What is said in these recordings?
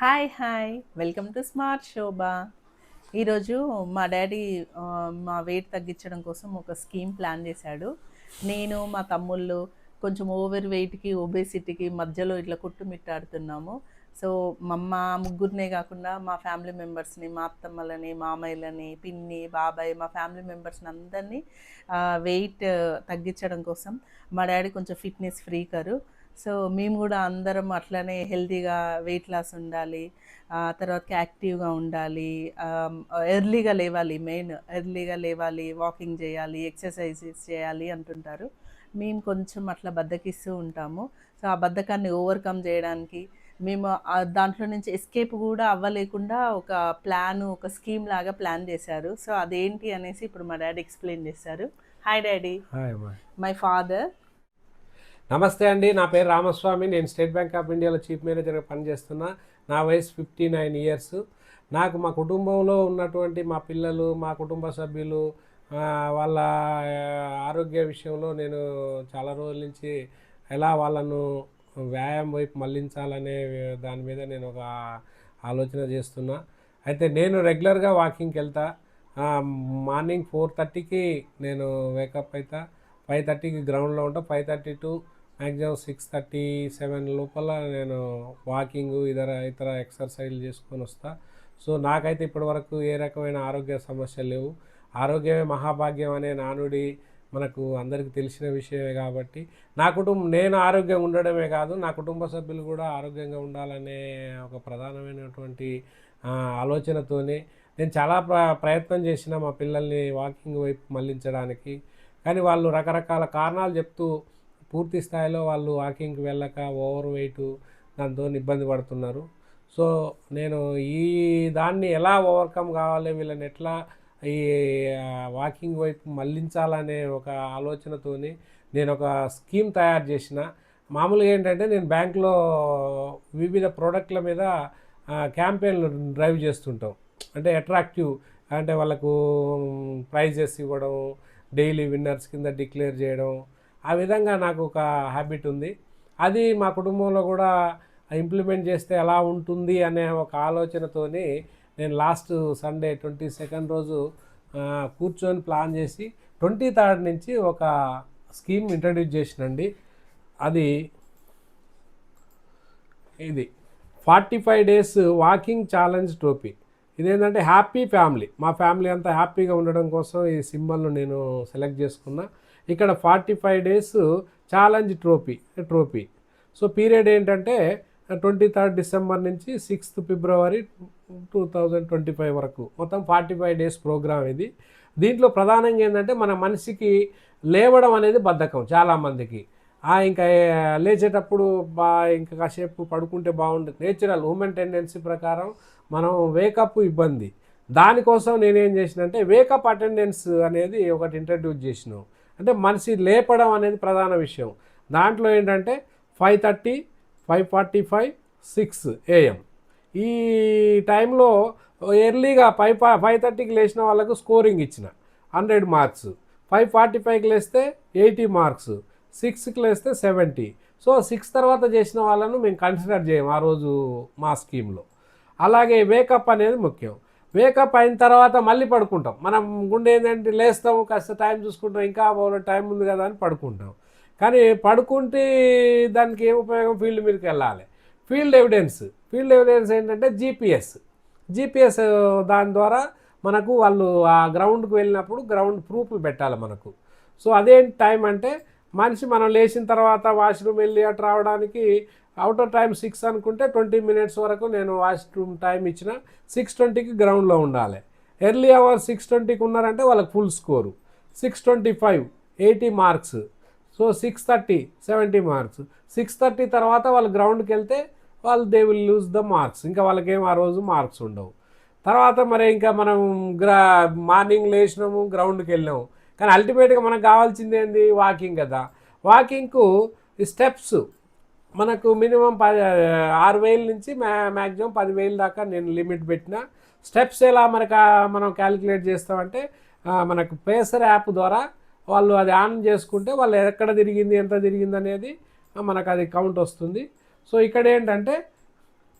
Hi hi. Welcome to smart Shobha ఈరోజు మా daddy మా వెయిట్ తగ్గించడం కోసం ఒక స్కీమ్ ప్లాన్ చేశాడు. నేను మా తమ్ముళ్ళు కొంచెం ఓవర్ వెయిట్కి ఒబేసిటీకి మధ్యలో ఇట్లా కుట్టుమిట్టాడుతున్నాము. సో మా మా ముగ్గురినే కాకుండా మా ఫ్యామిలీ మెంబర్స్ని మా అత్తమ్మలని మామయ్యలని పిన్ని బాబాయ్ మా ఫ్యామిలీ మెంబర్స్ని అందరినీ వెయిట్ తగ్గించడం కోసం మా డాడీ కొంచెం ఫిట్నెస్ ఫ్రీకరు సో మేము కూడా అందరం అట్లనే హెల్తీగా వెయిట్ లాస్ ఉండాలి ఆ తర్వాతకి యాక్టివ్గా ఉండాలి ఎర్లీగా లేవాలి మెయిన్ ఎర్లీగా లేవాలి వాకింగ్ చేయాలి ఎక్సర్సైజెస్ చేయాలి అంటుంటారు. మేము కొంచెం అట్లా బద్దకిస్తూ ఉంటాము. సో ఆ బద్ధకాన్ని ఓవర్కమ్ చేయడానికి మేము దాంట్లో నుంచి ఎస్కేప్ కూడా అవ్వలేకుండా ఒక ప్లాన్ ఒక స్కీమ్ లాగా ప్లాన్ చేశారు. సో అదేంటి అనేసి ఇప్పుడు మా డాడీ ఎక్స్ప్లెయిన్ చేశారు హాయ్ డాడీ. My father. నమస్తే అండి నా పేరు రామస్వామి. నేను స్టేట్ బ్యాంక్ ఆఫ్ ఇండియాలో చీఫ్ మేనేజర్గా పనిచేస్తున్నా నా వయసు ఫిఫ్టీ నైన్ ఇయర్స్. నాకు మా కుటుంబంలో ఉన్నటువంటి మా పిల్లలు మా కుటుంబ సభ్యులు వాళ్ళ ఆరోగ్య విషయంలో నేను చాలా రోజుల నుంచి ఎలా వాళ్ళను వ్యాయామం వైపు మళ్ళించాలనే దాని మీద నేను ఒక ఆలోచన చేస్తున్నా. అయితే నేను రెగ్యులర్గా వాకింగ్కి వెళ్తా. మార్నింగ్ ఫోర్ థర్టీకి నేను వేకప్ అవుతా ఫైవ్ థర్టీకి గ్రౌండ్లో ఉంటా. Five thirty to maximum six thirty seven లోపల నేను వాకింగ్ ఇతర ఇతర ఎక్సర్సైజ్లు చేసుకొని వస్తా. సో నాకైతే ఇప్పటివరకు ఏ రకమైన ఆరోగ్య సమస్యలు లేవు. ఆరోగ్యమే మహాభాగ్యం అనే నానుడి మనకు అందరికీ తెలిసిన విషయమే కాబట్టి నా కుటుంబం నేను ఆరోగ్యంగా ఉండడమే కాదు నా కుటుంబ సభ్యులు కూడా ఆరోగ్యంగా ఉండాలనే ఒక ప్రధానమైనటువంటి ఆలోచనతోనే నేను చాలా ప్ర ప్రయత్నం చేసిన మా పిల్లల్ని వాకింగ్ వైపు మళ్ళించడానికి. కానీ వాళ్ళు రకరకాల కారణాలు చెప్తూ పూర్తి స్థాయిలో వాళ్ళు వాకింగ్కి వెళ్ళక ఓవర్ వెయిట్ దాంతో ఇబ్బంది పడుతున్నారు. సో నేను ఈ దాన్ని ఎలా ఓవర్కమ్ కావాలి? వీళ్ళని ఎట్లా ఈ వాకింగ్ వైపు మళ్ళించాలనే ఒక ఆలోచనతోని నేను ఒక స్కీమ్ తయారు చేసిన. మామూలుగా ఏంటంటే నేను బ్యాంకులో వివిధ ప్రోడక్ట్ల మీద క్యాంపెయిన్లు డ్రైవ్ చేస్తుంటాం. అంటే అట్రాక్టివ్ అంటే వాళ్ళకు ప్రైజెస్ ఇవ్వడం డైలీ విన్నర్స్ కింద డిక్లేర్ చేయడం ఆ విధంగా నాకు ఒక హ్యాబిట్ ఉంది. అది మా కుటుంబంలో కూడా ఇంప్లిమెంట్ చేస్తే ఎలా ఉంటుంది అనే ఒక ఆలోచనతోని నేను లాస్ట్ సండే ట్వంటీ సెకండ్ రోజు కూర్చొని ప్లాన్ చేసి ట్వంటీ థర్డ్ నుంచి ఒక స్కీమ్ ఇంట్రడ్యూస్ చేసినండి. అది ఇది. Forty five days walking challenge trophy ఇదేంటంటే హ్యాపీ ఫ్యామిలీ మా ఫ్యామిలీ అంతా హ్యాపీగా ఉండడం కోసం ఈ సింబల్ను నేను సెలెక్ట్ చేసుకున్నా. ఇక్కడ forty five days challenge trophy trophy. So period ఏంటంటే ట్వంటీ థర్డ్ డిసెంబర్ నుంచి sixth February two thousand twenty five వరకు. మొత్తం ఫార్టీ ఫైవ్ డేస్ ప్రోగ్రామ్ ఇది. దీంట్లో ప్రధానంగా ఏంటంటే మన మనిషికి లేవడం అనేది బద్ధకం చాలామందికి. ఇంకా లేచేటప్పుడు బా ఇంకా కాసేపు పడుకుంటే బాగుంటుంది. నేచురల్ హ్యూమన్ టెండెన్సీ ప్రకారం మనం వేకప్ ఇబ్బంది. దానికోసం నేనేం చేసినంటే వేకప్ అటెండెన్స్ అనేది ఒకటి ఇంట్రడ్యూస్ చేసినాం. అంటే మనిషి లేపడం అనేది ప్రధాన విషయం. దాంట్లో ఏంటంటే five thirty five forty five six AM ఈ టైంలో ఎర్లీగా ఫైవ్ ఫైవ్ థర్టీకి లేచిన వాళ్ళకు స్కోరింగ్ ఇచ్చిన. హండ్రెడ్ మార్క్స్ ఫైవ్ ఫార్టీ ఫైవ్కి లేస్తే ఎయిటీ మార్క్స్ సిక్స్కి లేస్తే సెవెంటీ సో సిక్స్ తర్వాత చేసిన వాళ్ళను మేము కన్సిడర్ చేయం ఆ రోజు మా స్కీమ్లో అలాగే వేకప్ అనేది ముఖ్యం. వేకప్ అయిన తర్వాత మళ్ళీ పడుకుంటాం. మనం గుండె ఏంటంటే లేస్తాము కాస్త టైం చూసుకుంటాం ఇంకా బోలెడు టైం ఉంది కదా అని పడుకుంటాం. కానీ పడుకుంటే దానికి ఏం ఉపయోగం? ఫీల్డ్ మీదకి వెళ్ళాలి. Field evidence. ఫీల్డ్ ఎవిడెన్స్ ఏంటంటే జీపీఎస్. జీపీఎస్ దాని ద్వారా మనకు వాళ్ళు ఆ గ్రౌండ్కి వెళ్ళినప్పుడు గ్రౌండ్ ప్రూఫ్లు పెట్టాలి మనకు. సో అదేంటి టైం అంటే మనిషి మనం లేచిన తర్వాత వాష్రూమ్ వెళ్ళి అటు రావడానికి అవుటర్ టైం సిక్స్ అనుకుంటే ట్వంటీ మినిట్స్ వరకు నేను వాష్రూమ్ టైం ఇచ్చిన సిక్స్ ట్వంటీకి గ్రౌండ్లో ఉండాలి. ఎర్లీ అవర్ సిక్స్ ట్వంటీకి ఉన్నారంటే వాళ్ళకి full score six twenty five eighty marks so six thirty seventy marks six thirty తర్వాత వాళ్ళు గ్రౌండ్కి వెళ్తే వాళ్ళు they will lose the marks ఇంకా వాళ్ళకేం ఆ రోజు మార్క్స్ ఉండవు. తర్వాత మరి ఇంకా మనం గ్రా మార్నింగ్ లేచినాము గ్రౌండ్కి వెళ్ళాము. కానీ అల్టిమేట్గా మనకు కావాల్సింది ఏంది? వాకింగ్ కదా. వాకింగ్కు స్టెప్స్ మనకు మినిమం పది ఆరు వేల నుంచి మ్యా మ్యాక్సిమం పదివేల దాకా నేను లిమిట్ పెట్టిన. స్టెప్స్ ఎలా మనకు మనం క్యాలిక్యులేట్ చేస్తామంటే మనకు పేసర్ యాప్ ద్వారా వాళ్ళు అది ఆన్ చేసుకుంటే వాళ్ళు ఎక్కడ తిరిగింది ఎంత తిరిగింది అనేది మనకు అది కౌంట్ వస్తుంది. సో ఇక్కడ ఏంటంటే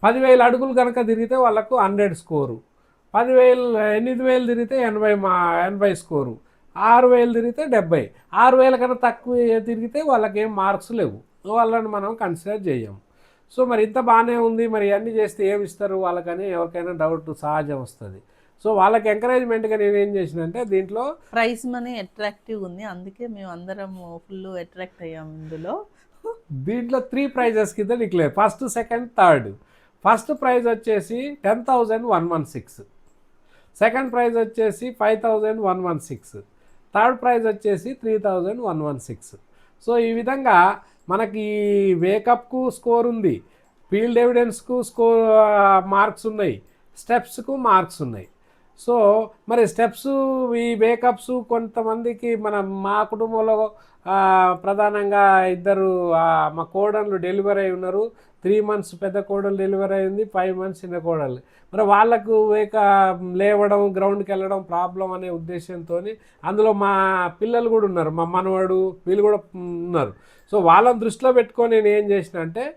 పదివేల అడుగులు కనుక తిరిగితే వాళ్ళకు హండ్రెడ్ స్కోరు. పదివేలు ఎనిమిది వేలు తిరిగితే ఎనభై మా ఎనభై స్కోరు. ఆరు వేలు తిరిగితే డెబ్బై. ఆరు వేల కన్నా తక్కువ తిరిగితే వాళ్ళకి ఏం మార్క్స్ లేవు. వాళ్ళని మనం కన్సిడర్ చేయము సో మరి ఇంత బాగానే ఉంది మరి ఇవన్నీ చేస్తే ఏమి ఇస్తారు? వాళ్ళకని ఎవరికైనా డౌట్ సహజం వస్తుంది. సో వాళ్ళకి ఎంకరేజ్మెంట్గా నేను ఏం చేసిన అంటే దీంట్లో ప్రైస్ మనీ అట్రాక్టివ్ ఉంది. అందుకే మేము అందరం ఫుల్ అట్రాక్ట్ అయ్యాము ఇందులో. దీంట్లో త్రీ ప్రైజెస్ కింద declare first second third first prize వచ్చేసి ten thousand one one six second prize వచ్చేసి five thousand one one six third prize వచ్చేసి three thousand one one six so ఈ విధంగా మనకి వేకప్కు స్కోర్ ఉంది. ఫీల్డ్ ఎవిడెన్స్కు స్కోర్ మార్క్స్ ఉన్నాయి. స్టెప్స్కు మార్క్స్ ఉన్నాయి. సో మరి స్టెప్స్ ఈ వేకప్స్ కొంతమందికి మన మా కుటుంబంలో ప్రధానంగా ఇద్దరు మా కోడళ్ళు డెలివరీ అయి ఉన్నారు. త్రీ మంత్స్ పెద్ద కోడలు డెలివరీ అయింది ఫైవ్ మంత్స్ చిన్న కోడలు. మరి వాళ్ళకు వేక లేవడం గ్రౌండ్కి వెళ్ళడం ప్రాబ్లం అనే ఉద్దేశంతో అందులో మా పిల్లలు కూడా ఉన్నారు. మా మనవాడు వీళ్ళు కూడా ఉన్నారు. సో వాళ్ళని దృష్టిలో పెట్టుకొని నేను ఏం చేసిన అంటే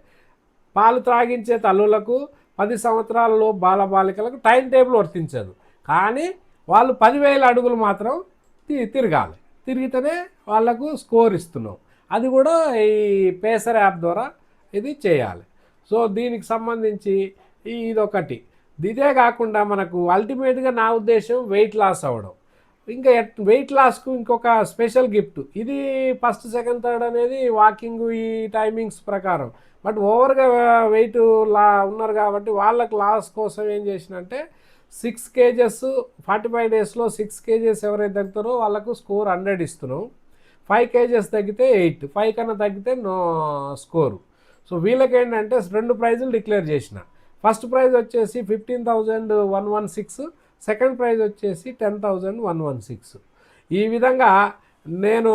పాలు త్రాగించే తల్లులకు పది సంవత్సరాలలో బాలబాలికలకు టైం టేబుల్ వర్తించదు. కానీ వాళ్ళు పదివేల అడుగులు మాత్రం తి- తిరగాలి. తిరిగితేనే వాళ్ళకు స్కోర్ ఇస్తున్నాం. అది కూడా ఈ పేసర్ యాప్ ద్వారా ఇది చేయాలి. సో దీనికి సంబంధించి ఇదొకటి. ఇదే కాకుండా మనకు అల్టిమేట్గా నా ఉద్దేశం వెయిట్ లాస్ అవ్వడం. ఇంకా వెయిట్ లాస్కు ఇంకొక స్పెషల్ గిఫ్ట్ ఇది ఫస్ట్ సెకండ్ థర్డ్ అనేది వాకింగ్ ఈ టైమింగ్స్ ప్రకారం. బట్ ఓవర్గా వెయిట్ లా ఉన్నారు కాబట్టి వాళ్ళకి లాస్ కోసం ఏం చేసినంటే సిక్స్ కేజెస్ ఫార్టీ ఫైవ్ డేస్లో సిక్స్ కేజెస్ ఎవరైతే తగ్గుతారో వాళ్ళకు స్కోర్ హండ్రెడ్ ఇస్తున్నాం. ఫైవ్ కేజెస్ తగ్గితే ఎయిట్ ఫైవ్ కన్నా తగ్గితే నో స్కోరు సో వీళ్ళకి ఏంటంటే రెండు ప్రైజులు డిక్లేర్ చేసిన. ఫస్ట్ ప్రైజ్ వచ్చేసి fifteen thousand one one six second prize వచ్చేసి ten thousand one one six ఈ విధంగా నేను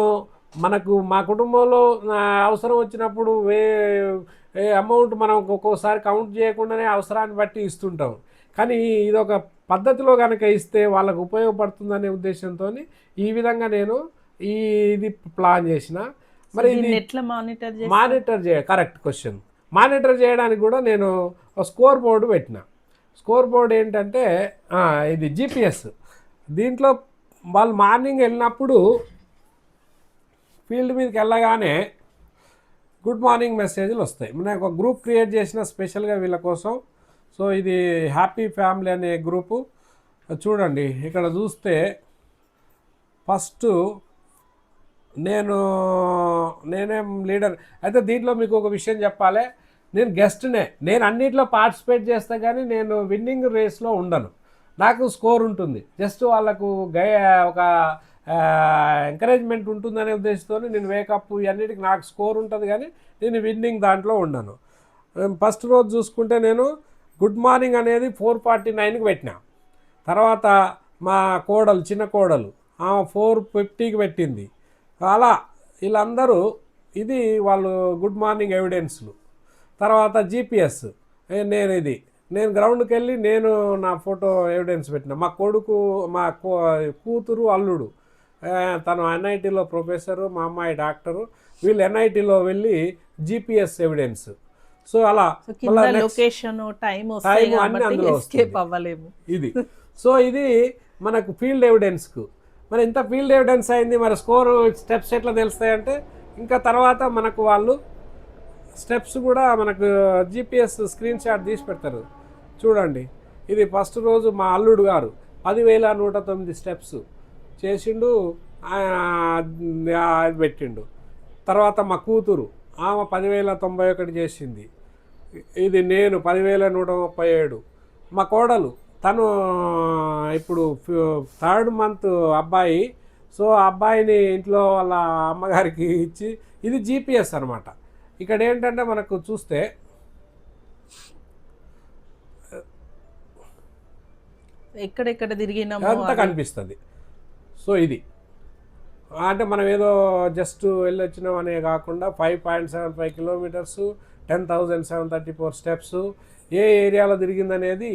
మనకు మా కుటుంబంలో అవసరం వచ్చినప్పుడు వే అమౌంట్ మనం ఒక్కొక్కసారి కౌంట్ చేయకుండానే అవసరాన్ని బట్టి ఇస్తుంటాం. కానీ ఇది ఒక పద్ధతిలో కనుక ఇస్తే వాళ్ళకు ఉపయోగపడుతుందనే ఉద్దేశంతో ఈ విధంగా నేను ఈ ఇది ప్లాన్ చేసిన. మరి ఎట్లా మానిటర్ మానిటర్ చేయ కరెక్ట్ క్వశ్చన్ మానిటర్ చేయడానికి కూడా నేను ఒక స్కోర్ బోర్డు పెట్టిన. స్కోర్ బోర్డు ఏంటంటే ఇది జిపిఎస్ దీంట్లో వాళ్ళు మార్నింగ్ వెళ్ళినప్పుడు ఫీల్డ్ మీదకి వెళ్ళగానే గుడ్ మార్నింగ్ మెసేజ్లు వస్తాయి. నేను ఒక గ్రూప్ క్రియేట్ చేసిన స్పెషల్గా వీళ్ళ కోసం. సో ఇది హ్యాపీ ఫ్యామిలీ అనే గ్రూపు చూడండి ఇక్కడ చూస్తే ఫస్ట్ నేను నేనేం లీడర్. అయితే దీంట్లో మీకు ఒక విషయం చెప్పాలి. నేను గెస్ట్నే. నేను అన్నిట్లో పార్టిసిపేట్ చేస్తా కానీ నేను విన్నింగ్ రేస్లో ఉండను. నాకు స్కోర్ ఉంటుంది. జస్ట్ వాళ్ళకు గై ఒక ఎంకరేజ్మెంట్ ఉంటుందనే ఉద్దేశంతో నేను వేకప్ ఇవన్నిటికి నాకు స్కోర్ ఉంటుంది కానీ నేను విన్నింగ్ దాంట్లో ఉండను. ఫస్ట్ రోజు చూసుకుంటే నేను గుడ్ మార్నింగ్ అనేది ఫోర్ ఫార్టీ నైన్కి పెట్టినా. తర్వాత మా కోడలు చిన్న కోడలు ఆమె ఫోర్ ఫిఫ్టీకి పెట్టింది. అలా వీళ్ళందరూ ఇది వాళ్ళు గుడ్ మార్నింగ్ ఎవిడెన్స్లు. తర్వాత జీపీఎస్ నేను ఇది. నేను గ్రౌండ్కి వెళ్ళి నేను నా ఫోటో ఎవిడెన్స్ పెట్టిన. మా కొడుకు మా కో- కూతురు అల్లుడు. తను ఎన్ఐటీలో ప్రొఫెసరు మా అమ్మాయి డాక్టరు. వీళ్ళు ఎన్ఐటీలో వెళ్ళి జీపీఎస్ ఎవిడెన్స్. సో అలా లొకేషన్ టైం అన్నీ అందులో ఇది. సో ఇది మనకు ఫీల్డ్ ఎవిడెన్స్కు. మరి ఇంత ఫీల్డ్ ఎవిడెన్స్ అయింది మరి స్కోరు స్టెప్స్ ఎట్లా తెలుస్తాయంటే ఇంకా తర్వాత మనకు వాళ్ళు స్టెప్స్ కూడా మనకు జీపీఎస్ స్క్రీన్ షాట్ తీసి పెడతారు. చూడండి ఇది ఫస్ట్ రోజు మా అల్లుడు గారు పదివేల నూట తొమ్మిది స్టెప్స్ చేసిండు పెట్టిండు. తర్వాత మా కూతురు ఆమె పదివేల తొంభై ఒకటి చేసింది. ఇది నేను పదివేల నూట ముప్పై ఏడు. మా కోడలు తను ఇప్పుడు థర్డ్ మంత్ అబ్బాయి. సో ఆ అబ్బాయిని ఇంట్లో వాళ్ళ అమ్మగారికి ఇచ్చి ఇది జీపీఎస్ అనమాట ఇక్కడ ఏంటంటే మనకు చూస్తే ఎక్కడెక్కడ తిరిగినాము అంతా కనిపిస్తుంది. సో ఇది. అంటే మనం ఏదో జస్ట్ వెళ్ళొచ్చినాం అనే కాకుండా five point seven five kilometres ten thousand seven thirty four steps ఏ ఏరియాలో తిరిగిందనేది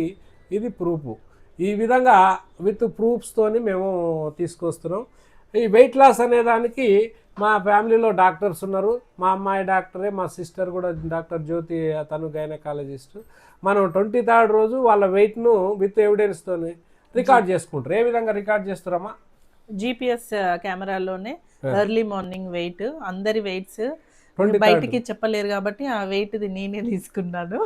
ఇది ప్రూఫ్ ఈ విధంగా విత్ ప్రూఫ్స్తోని మేము తీసుకొస్తున్నాం. ఈ వెయిట్ లాస్ అనే దానికి మా ఫ్యామిలీలో డాక్టర్స్ ఉన్నారు. మా అమ్మాయి డాక్టరే మా సిస్టర్ కూడా డాక్టర్ జ్యోతి తను గైనకాలజిస్ట్ మనం ట్వంటీ థర్డ్ రోజు వాళ్ళ వెయిట్ను విత్ ఎవిడెన్స్తోని రికార్డ్ చేసుకుంటారు. ఏ విధంగా రికార్డ్ చేస్తారమ్మా? జిపిఎస్ కెమెరాలోనే ఎర్లీ మార్నింగ్ వెయిట్ అందరి వెయిట్స్ 23rd. బయటికి చెప్పలేరు కాబట్టి ఆ వెయిట్ నేనే తీసుకున్నాను.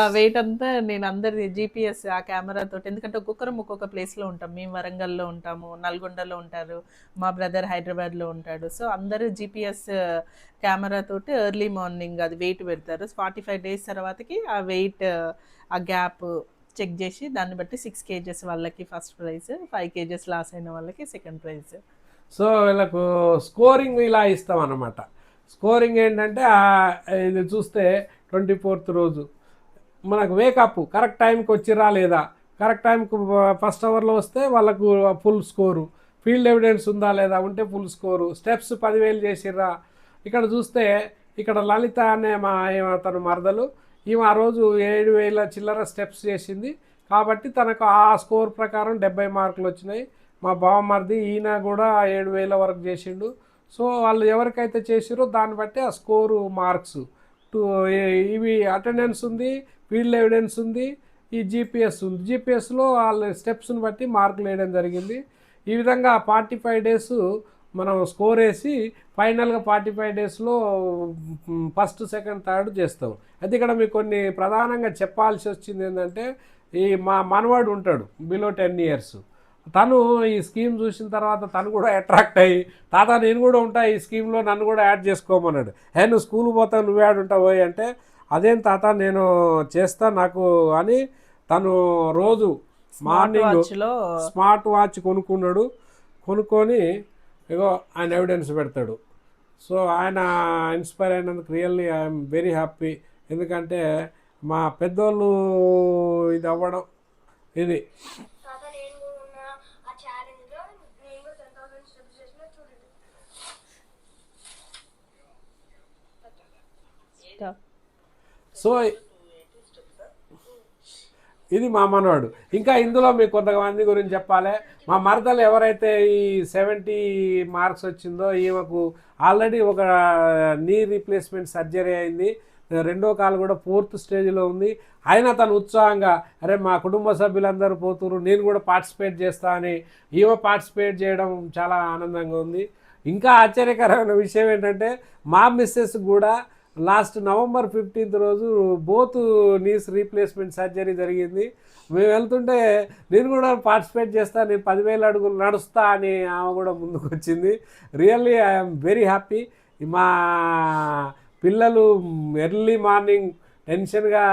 ఆ వెయిట్ అంతా నేను అందరి జీపీఎస్ ఆ కెమెరా తోటి. ఎందుకంటే ఒక్కొక్కరం ఒక్కొక్క place లో ఉంటాం. మేము వరంగల్లో ఉంటాము నల్గొండలో ఉంటారు మా బ్రదర్ హైదరాబాద్లో ఉంటాడు. సో అందరూ జీపీఎస్ కెమెరా తోటి ఎర్లీ మార్నింగ్ అది వెయిట్ పెడతారు. ఫార్టీ ఫైవ్ డేస్ తర్వాతకి ఆ వెయిట్ ఆ గ్యాప్ చెక్ చేసి దాన్ని బట్టి సిక్స్ కేజెస్ వాళ్ళకి first prize five kgs loss అయిన వాళ్ళకి సెకండ్ ప్రైజ్ సో వీళ్ళకు స్కోరింగ్ ఇలా ఇస్తాం అన్నమాట స్కోరింగ్ ఏంటంటే ఇది చూస్తే ట్వంటీ ఫోర్త్ రోజు. మనకు వేకప్ కరెక్ట్ టైంకి వచ్చిరా లేదా? కరెక్ట్ టైంకి ఫస్ట్ అవర్లో వస్తే వాళ్ళకు ఫుల్ స్కోరు ఫీల్డ్ ఎవిడెన్స్ ఉందా లేదా? ఉంటే ఫుల్ స్కోరు స్టెప్స్ పదివేలు చేసిర్రా? ఇక్కడ చూస్తే ఇక్కడ లలిత అనే మా తను మరదలు ఈమె ఆ రోజు ఏడు వేల చిల్లర స్టెప్స్ చేసింది. కాబట్టి తనకు ఆ స్కోర్ ప్రకారం డెబ్బై మార్కులు వచ్చినాయి. మా బావమరిది ఈయన కూడా ఏడు వేల వరకు చేసిండు. సో వాళ్ళు ఎవరికైతే చేసిరో దాన్ని బట్టి ఆ స్కోరు మార్క్స్. టూ ఇవి అటెండెన్స్ ఉంది ఫీల్డ్ ఎవిడెన్స్ ఉంది ఈ జీపీఎస్ ఉంది. జీపీఎస్లో వాళ్ళ స్టెప్స్ని బట్టి మార్కులు వేయడం జరిగింది. ఈ విధంగా ఫార్టీ ఫైవ్ డేస్ మనం స్కోర్ వేసి ఫైనల్గా ఫార్టీ ఫైవ్ డేస్లో ఫస్ట్ సెకండ్ థర్డ్ చేస్తాం. అయితే ఇక్కడ మీకు కొన్ని ప్రధానంగా చెప్పాల్సి వచ్చింది ఏంటంటే ఈ మా మనవాడు ఉంటాడు బిలో టెన్ ఇయర్స్. తను ఈ స్కీమ్ చూసిన తర్వాత తను కూడా అట్రాక్ట్ అయ్యి తాత నేను కూడా ఉంటా ఈ స్కీమ్లో నన్ను కూడా యాడ్ చేసుకోమన్నాడు. హే నువ్వు స్కూల్ పోతావు నువ్వు యాడ్ ఉంటావు అంటే అదేం తాత నేను చేస్తా నాకు అని తను రోజు మార్నింగ్ స్మార్ట్ వాచ్ కొనుక్కున్నాడు. కొనుక్కొని ఇగో ఆయన ఎవిడెన్స్ పెడతాడు. సో ఆయన ఇన్స్పైర్ అయినందుకు రియల్లీ ఐఎమ్ వెరీ హ్యాపీ ఎందుకంటే మా పెద్దోళ్ళు ఇది అవ్వడం ఇది తాత నేను కూడా ఉన్న ఆ ఛాలెంజ్లో నేను కూడా టెన్ థౌసండ్ స్టెప్స్ చేసిన చూడండి సో ఇది మా మనవాడు. ఇంకా ఇందులో మీకు కొంతమంది గురించి చెప్పాలి. మా మరదలు ఎవరైతే ఈ సెవెంటీ మార్క్స్ వచ్చిందో ఈమెకు ఆల్రెడీ ఒక నీ రీప్లేస్మెంట్ సర్జరీ అయింది. రెండో కాలు కూడా ఫోర్త్ స్టేజ్లో ఉంది. అయినా తను ఉత్సాహంగా అరే మా కుటుంబ సభ్యులందరూ పోతురు నేను కూడా పార్టిసిపేట్ చేస్తా అని ఈమె పార్టిసిపేట్ చేయడం చాలా ఆనందంగా ఉంది. ఇంకా ఆశ్చర్యకరమైన విషయం ఏంటంటే మా మిస్సెస్ కూడా లాస్ట్ నవంబర్ ఫిఫ్టీన్త్ రోజు బోత్ నీస్ రీప్లేస్మెంట్ సర్జరీ జరిగింది. మేము వెళ్తుంటే నేను కూడా పార్టిసిపేట్ చేస్తా నేను పదివేల అడుగులు నడుస్తా అని ఆమె కూడా ముందుకు వచ్చింది రియల్లీ ఐఎమ్ వెరీ హ్యాపీ మా పిల్లలు ఎర్లీ మార్నింగ్ టెన్షన్గా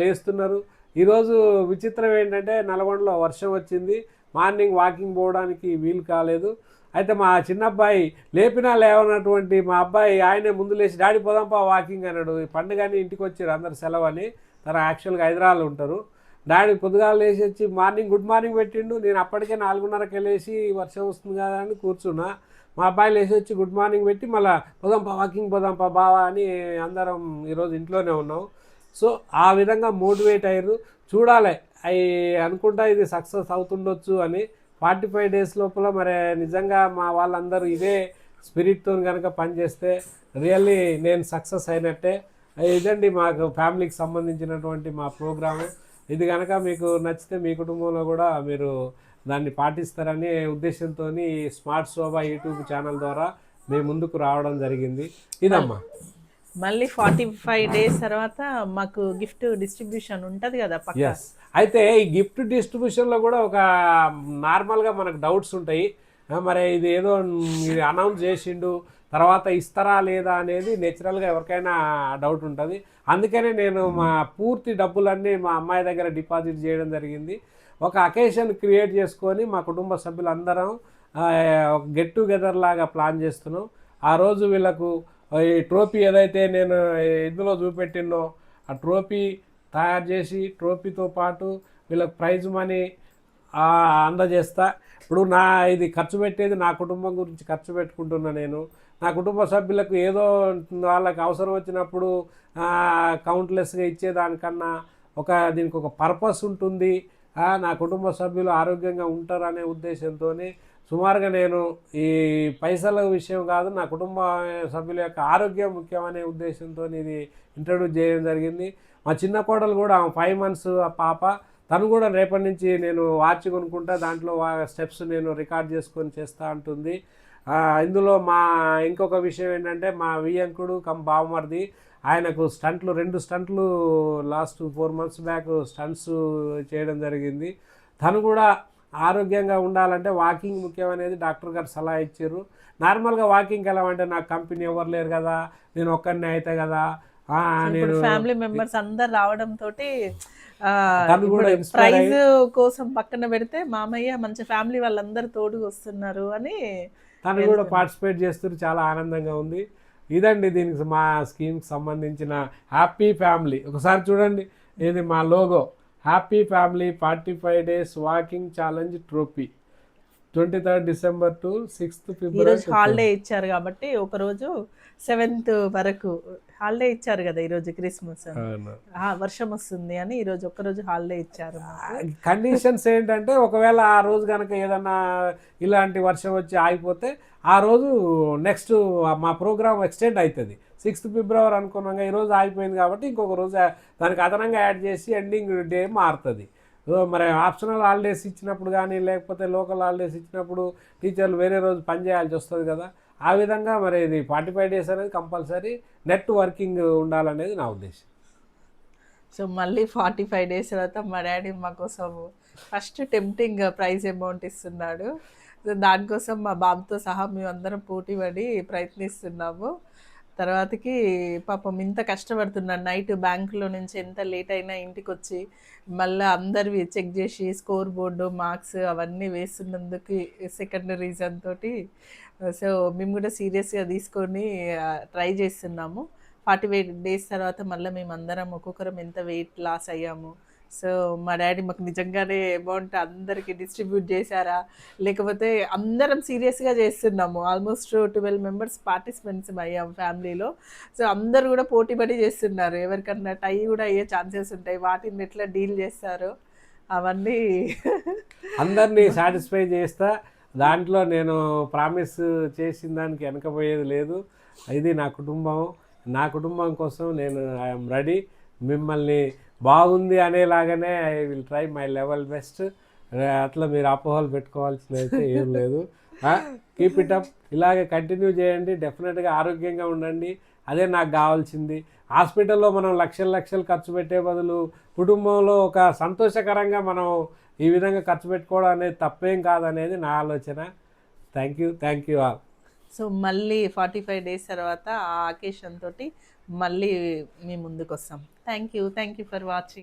లేస్తున్నారు. ఈరోజు విచిత్రం ఏంటంటే నల్గొండలో వర్షం వచ్చింది. మార్నింగ్ వాకింగ్ పోవడానికి వీలు కాలేదు. అయితే మా చిన్నబ్బాయి లేపినా లేవనటువంటి మా అబ్బాయి ఆయనే ముందు లేచి డాడీ పోదాంపా వాకింగ్ అన్నాడు. ఈ పండుగని ఇంటికి వచ్చారు అందరు సెలవు అని తన యాక్చువల్గా హైదరాబాద్లో ఉంటారు. డాడీ పొద్దుగాల లేచి వచ్చి మార్నింగ్ గుడ్ మార్నింగ్ పెట్టిండు. నేను అప్పటికే నాలుగున్నరకి వెళ్ళేసి వర్షం వస్తుంది కదా అని కూర్చున్నా. మా అబ్బాయి లేచి వచ్చి గుడ్ మార్నింగ్ పెట్టి మళ్ళీ పోదాంపా వాకింగ్ పోదాంపా బావా అని అందరం ఈరోజు ఇంట్లోనే ఉన్నాం. సో ఆ విధంగా మోటివేట్ అయ్యారు. చూడాలి. అవి అనుకుంటా ఇది సక్సెస్ అవుతుండొచ్చు అని ఫార్టీ ఫైవ్ డేస్ లోపల మరి నిజంగా మా వాళ్ళందరూ ఇదే స్పిరిట్తో కనుక పనిచేస్తే రియల్లీ నేను సక్సెస్ అయినట్టే. ఇదండి మాకు ఫ్యామిలీకి సంబంధించినటువంటి మా ప్రోగ్రాము. ఇది కనుక మీకు నచ్చితే మీ కుటుంబంలో కూడా మీరు దాన్ని పాటిస్తారనే ఉద్దేశంతో స్మార్ట్ శోభ యూట్యూబ్ ఛానల్ ద్వారా మేము ముందుకు రావడం జరిగింది. ఇదమ్మా. మళ్ళీ ఫార్టీ ఫైవ్ డేస్ తర్వాత మాకు గిఫ్ట్ డిస్ట్రిబ్యూషన్ ఉంటుంది కదా పక్క. అయితే ఈ గిఫ్ట్ డిస్ట్రిబ్యూషన్లో కూడా ఒక నార్మల్గా మనకు డౌట్స్ ఉంటాయి. మరి ఇది ఏదో ఇది అనౌన్స్ చేసిండు తర్వాత ఇస్తారా లేదా అనేది నేచురల్గా ఎవరికైనా డౌట్ ఉంటుంది. అందుకనే నేను మా పూర్తి డబ్బులన్నీ మా అమ్మాయి దగ్గర డిపాజిట్ చేయడం జరిగింది. ఒక అకేషన్ క్రియేట్ చేసుకొని మా కుటుంబ సభ్యులందరం గెట్ టుగెదర్ లాగా ప్లాన్ చేస్తున్నాం. ఆ రోజు వీళ్ళకు ఈ ట్రోఫీ ఏదైతే నేను ఇందులో చూపెట్టినో ఆ ట్రోఫీ తయారు చేసి ట్రోఫీతో పాటు వీళ్ళకి ప్రైజ్ మనీ అందజేస్తా. ఇప్పుడు నా ఇది ఖర్చు పెట్టేది నా కుటుంబం గురించి ఖర్చు పెట్టుకుంటున్నా నేను. నా కుటుంబ సభ్యులకు ఏదో వాళ్ళకి అవసరం వచ్చినప్పుడు కౌంట్లెస్గా ఇచ్చేదానికన్నా ఒక దీనికి ఒక పర్పస్ ఉంటుంది. నా కుటుంబ సభ్యులు ఆరోగ్యంగా ఉంటారనే ఉద్దేశంతో సుమారుగా నేను ఈ పైసల విషయం కాదు నా కుటుంబ సభ్యుల యొక్క ఆరోగ్యం ముఖ్యమనే ఉద్దేశంతో ఇది ఇంట్రడ్యూస్ చేయడం జరిగింది. మా చిన్న కోడలు కూడా ఫైవ్ మంత్స్ ఆ పాప. తను కూడా రేపటి నుంచి నేను వాచ్ కొనుక్కుంటా దాంట్లో స్టెప్స్ నేను రికార్డ్ చేసుకొని చేస్తూ ఉంటుంది ఇందులో మా ఇంకొక విషయం ఏంటంటే మా వియంకుడు కమ్ బావమరిది ఆయనకు స్టంట్లు రెండు స్టంట్లు last four months back stents చేయడం జరిగింది. తను కూడా ఆరోగ్యంగా ఉండాలంటే వాకింగ్ ముఖ్యం అనేది డాక్టర్ గారు సలహా ఇచ్చారు. నార్మల్గా వాకింగ్కి వెళ్ళామంటే నాకు కంపెనీ ఎవరు లేరు కదా నేను ఒక్కరినే అయితే కదా నేను ఫ్యామిలీ మెంబర్స్ అందరు రావడం తోటి ప్రైజ్ కోసం పక్కన పెడితే మామయ్య మంచి ఫ్యామిలీ వాళ్ళందరూ తోడుగా వస్తున్నారు అని తను కూడా పార్టిసిపేట్ చేస్తూ చాలా ఆనందంగా ఉంది. ఇదండి దీనికి మా స్కీమ్కి సంబంధించిన హ్యాపీ ఫ్యామిలీ. ఒకసారి చూడండి ఇది మా logo. Happy family forty five days walking challenge trophy. Twenty third December to sixth February holiday ఇచ్చారు కాబట్టి ఒక రోజు సెవెంత్ వరకు హాలిడే ఇచ్చారు కదా ఈరోజు క్రిస్మస్. వర్షం వస్తుంది అని ఈరోజు ఒక్కరోజు హాలిడే ఇచ్చారు. కండిషన్స్ ఏంటంటే ఒకవేళ ఆ రోజు కనుక ఏదన్నా ఇలాంటి వర్షం వచ్చి ఆగిపోతే ఆ రోజు నెక్స్ట్ మా ప్రోగ్రామ్ ఎక్స్టెండ్ అవుతుంది సిక్స్త్ ఫిబ్రవరి అనుకున్నాం ఈరోజు ఆగిపోయింది కాబట్టి ఇంకొక రోజు దానికి అదనంగా యాడ్ చేసి ఎండింగ్ డే మారుతుంది. మరి ఆప్షనల్ హాలిడేస్ ఇచ్చినప్పుడు కానీ లేకపోతే లోకల్ హాలిడేస్ ఇచ్చినప్పుడు టీచర్లు వేరే రోజు పని చేయాల్సి వస్తుంది కదా. ఆ విధంగా మరి ఇది ఫార్టీ ఫైవ్ డేస్ అనేది కంపల్సరీ నెట్ వర్కింగ్ ఉండాలనేది నా ఉద్దేశం. సో మళ్ళీ ఫార్టీ ఫైవ్ డేస్ తర్వాత మా డాడీ మా కోసం ఫస్ట్ టెంప్టింగ్ ప్రైజ్ అమౌంట్ ఇస్తున్నాడు. దానికోసం మా బాబుతో సహా మేమందరం పోటీ పడి ప్రయత్నిస్తున్నాము. తర్వాతకి పాపం ఇంత కష్టపడుతున్నాడు. నైట్ బ్యాంకులో నుంచి ఎంత లేట్ అయినా ఇంటికి వచ్చి మళ్ళీ అందరివి చెక్ చేసి స్కోర్ బోర్డు మార్క్స్ అవన్నీ వేస్తున్నందుకు సెకండ్ రీజన్ తోటి. సో మేము కూడా సీరియస్గా తీసుకొని ట్రై చేస్తున్నాము. ఫార్టీ ఎయిట్ డేస్ తర్వాత మళ్ళీ మేము అందరం ఒక్కొక్కరం ఎంత వెయిట్ లాస్ అయ్యాము. సో మా డాడీ మాకు నిజంగానే అమౌంట్ అందరికి డిస్ట్రిబ్యూట్ చేశారా? లేకపోతే అందరం సీరియస్గా చేస్తున్నాము. ఆల్మోస్ట్ ట్వెల్వ్ మెంబర్స్ పార్టిసిపెంట్స్ అయ్యాం ఫ్యామిలీలో. సో అందరు కూడా పోటీ పడి చేస్తున్నారు. ఎవరికన్నా టై కూడా అయ్యే ఛాన్సెస్ ఉంటాయి. వాటిని ఎట్లా డీల్ చేస్తారు అవన్నీ అందరినీ సాటిస్ఫై చేస్తా. దాంట్లో నేను ప్రామిస్ చేసిన దానికి వెనకపోయేది లేదు. ఇది నా కుటుంబం. నా కుటుంబం కోసం నేను ఐఎమ్ రెడీ. మిమ్మల్ని బాగుంది అనేలాగానే I will try my level best అట్లా మీరు అపోహలు పెట్టుకోవాల్సిన అయితే ఏం లేదు. కీప్ ఇట్ అప్ ఇలాగే కంటిన్యూ చేయండి. డెఫినెట్గా ఆరోగ్యంగా ఉండండి. అదే నాకు కావాల్సింది. హాస్పిటల్లో మనం లక్షల లక్షలు ఖర్చు పెట్టే బదులు కుటుంబంలో ఒక సంతోషకరంగా మనం ఈ విధంగా ఖర్చు పెట్టుకోవడం అనేది తప్పేం కాదనేది నా ఆలోచన. Thank you thank you all so మళ్ళీ ఫార్టీ ఫైవ్ డేస్ తర్వాత ఆ అకేషన్ తోటి మళ్ళీ మీ ముందుకు వస్తాం thank you thank you for watching